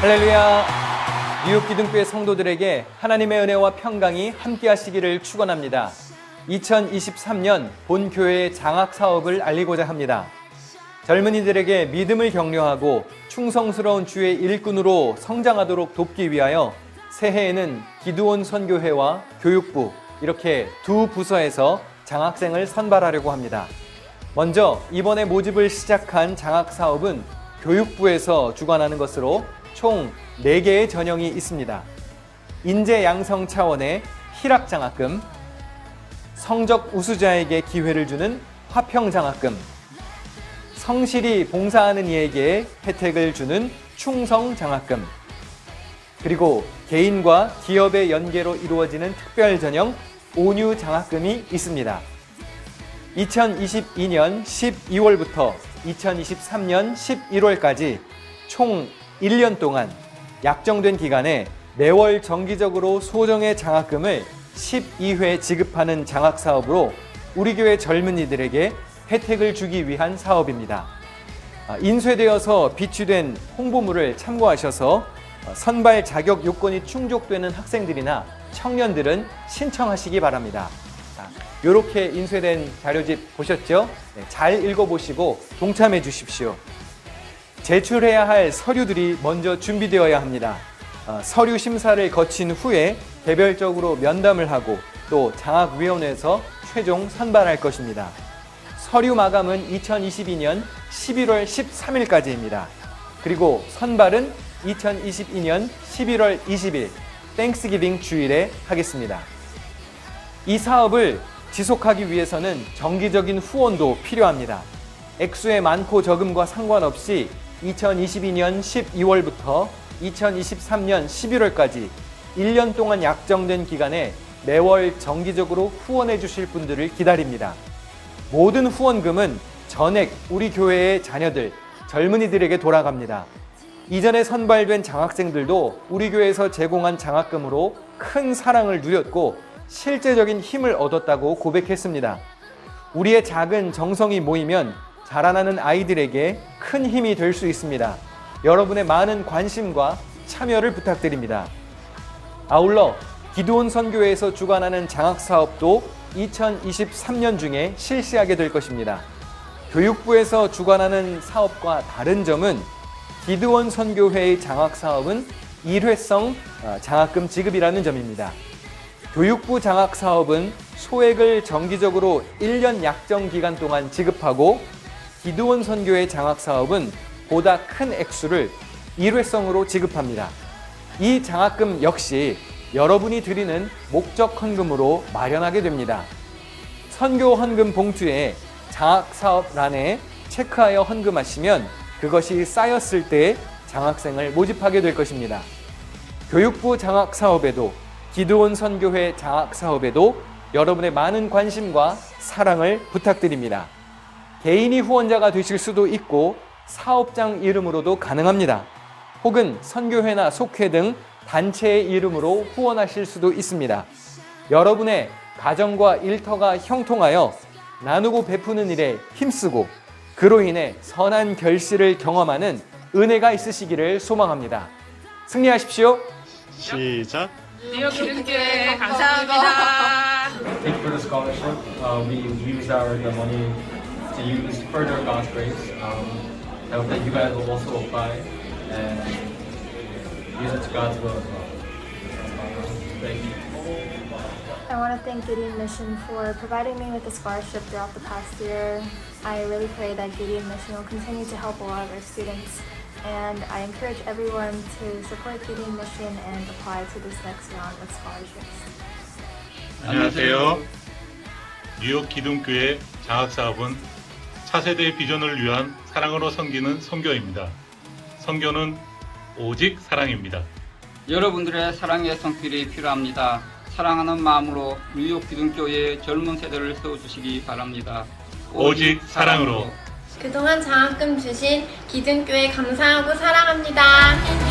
할렐루야. 뉴욕 기둥교회 성도들에게 하나님의 은혜와 평강이 함께하시기를 축원합니다. 2023년 본 교회의 장학 사업을 알리고자 합니다. 젊은이들에게 믿음을 격려하고 충성스러운 주의 일꾼으로 성장하도록 돕기 위하여 새해에는 기두온 선교회와 교육부 이렇게 두 부서에서 장학생을 선발하려고 합니다. 먼저 이번에 모집을 시작한 장학 사업은 교육부에서 주관하는 것으로 총 4개의 전형이 있습니다. 인재 양성 차원의 희락 장학금, 성적 우수자에게 기회를 주는 화평 장학금, 성실히 봉사하는 이에게 혜택을 주는 충성 장학금, 그리고 개인과 기업의 연계로 이루어지는 특별 전형 온유 장학금이 있습니다. 2022년 12월부터 2023년 11월까지 총 1년 동안 약정된 기간에 매월 정기적으로 소정의 장학금을 12회 지급하는 장학 사업으로 우리 교회 젊은이들에게 혜택을 주기 위한 사업입니다. 아, 인쇄되어서 비취된 홍보물을 참고하셔서 어, 선발 자격 요건이 충족되는 학생들이나 청년들은 신청하시기 바랍니다. 이렇게 인쇄된 자료집 보셨죠? 네, 잘 읽어보시고 동참해 주십시오. 제출해야 할 서류들이 먼저 준비되어야 합니다. 어, 서류 심사를 거친 후에 개별적으로 면담을 하고 또 장학위원회에서 최종 선발할 것입니다. 서류 마감은 2022년 11월 13일까지입니다. 그리고 선발은 2022년 11월 20일 땡스기빙 주일에 하겠습니다. 이 사업을 지속하기 위해서는 정기적인 후원도 필요합니다. 액수의 많고 적음과 상관없이 2022년 12월부터 2023년 11월까지 1년 동안 약정된 기간에 매월 정기적으로 후원해 주실 분들을 기다립니다. 모든 후원금은 전액 우리 교회의 자녀들, 젊은이들에게 돌아갑니다. 이전에 선발된 장학생들도 우리 교회에서 제공한 장학금으로 큰 사랑을 누렸고 실제적인 힘을 얻었다고 고백했습니다. 우리의 작은 정성이 모이면 자라나는 아이들에게 큰 힘이 될 수 있습니다. 여러분의 많은 관심과 참여를 부탁드립니다. 아울러 기도원 선교회에서 주관하는 장학 사업도 2023년 중에 실시하게 될 것입니다. 교육부에서 주관하는 사업과 다른 점은 기드원 선교회의 장학 사업은 일회성 어, 장학금 지급이라는 점입니다. 교육부 장학 사업은 소액을 정기적으로 1년 약정 기간 동안 지급하고 기드원 선교회 장학 사업은 보다 큰 액수를 일회성으로 지급합니다. 이 장학금 역시 여러분이 드리는 목적 헌금으로 마련하게 됩니다. 선교 헌금 봉투에 장학 사업란에 체크하여 헌금하시면 그것이 쌓였을 때 장학생을 모집하게 될 것입니다. 교육부 장학 사업에도 기드온 선교회 장학 사업에도 여러분의 많은 관심과 사랑을 부탁드립니다. 개인이 후원자가 되실 수도 있고 사업장 이름으로도 가능합니다. 혹은 선교회나 속회 등 단체의 이름으로 후원하실 수도 있습니다. 여러분의 가정과 일터가 형통하여 나누고 베푸는 일에 힘쓰고 그로 인해 선한 결실을 경험하는 은혜가 있으시기를 소망합니다. 승리하십시오. 시작. 감사합니다. Thank you for the scholarship. Uh, we use our the money to use further God's grace. Um, I hope that you guys will also apply and use it to God's will as well. Thank you. I want to thank Gideon Mission for providing me with a scholarship throughout the past year. I really pray that Gideon Mission will continue to help a lot of our students. And I encourage everyone to support Gideon Mission and apply to this next round of scholarships. 안녕하세요. 뉴욕 기둥교회 장학사업은 차세대 비전을 위한 사랑으로 섬기는 선교입니다. 선교는 오직 사랑입니다. 여러분들의 사랑의 손길이 필요합니다. 사랑하는 마음으로 뉴욕 기둥교회의 젊은 세대를 세워주시기 바랍니다. 오직 사랑으로. 그동안 장학금 주신 기준교회 감사하고 사랑합니다.